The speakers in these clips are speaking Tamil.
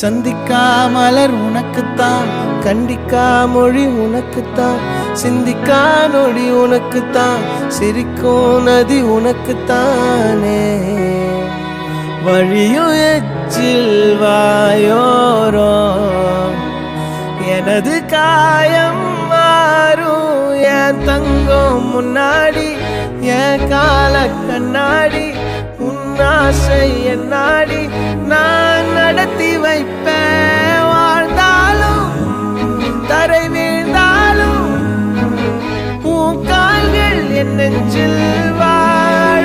சந்திக்கா மலர் உனக்குத்தான் கண்டிக்கா மொழி உனக்குத்தான் சிந்திக்கா நொடி உனக்குத்தான் சிரிக்கும் நதி உனக்குத்தானே. வழியும் எச்சில் வாயோரோ எனது காயம் மாறும் என் தங்கம் முன்னாடி என் கால கண்ணாடி உன் ஆசை என் நாடி நான் நெஞ்சில் வாழ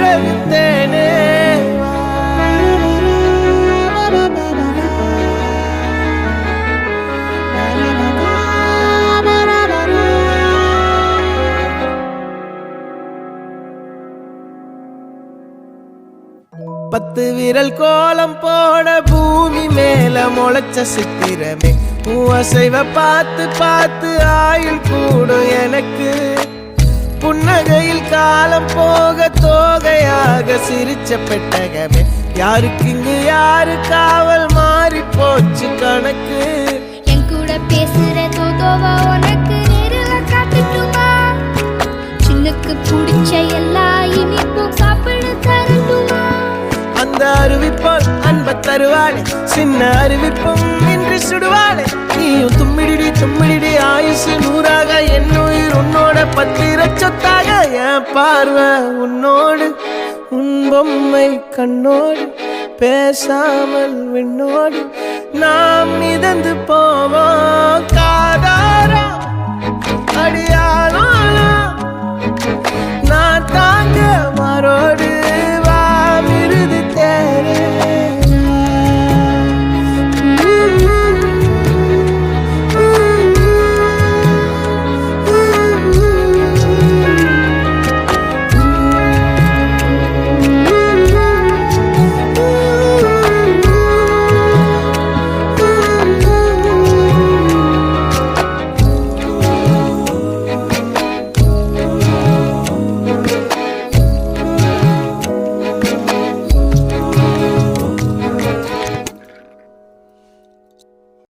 பத்து விரல் கோலம் போட பூமி மேல முளைச்ச சித்திரமே. உன் அசைவ பார்த்து பார்த்து ஆயுள் கூடும் எனக்கு. புன்னகையில் காலம் போக தோகையாக சிரிச்ச பெட்டகமே. யாருக்கு இங்கு யாரு காவல் மாறி போச்சு கணக்கு? என் கூட பேசுற தோதோவா உனக்கு நேரில் காட்டட்டுமா? சின்னுக்கு பிடிச்ச எல்லா இனிப்பும் சாப்பிட தரட்டுமா? அந்த அறிவிப்போல் அன்ப தருவாளே சின்ன அறிவிப்பும் இன்று சுடுவாளே. நீயும் தும்மிடிடி தும்மிடிடி பத்திர சொத்தாக என் பார்வை உன்னோடு உன் பொம்மை கண்ணோடு பேசாமல் விண்ணோடு நாம் மிதந்து போவோம். காதாரா அடியாளோ நான் தாங்க மாறோடு.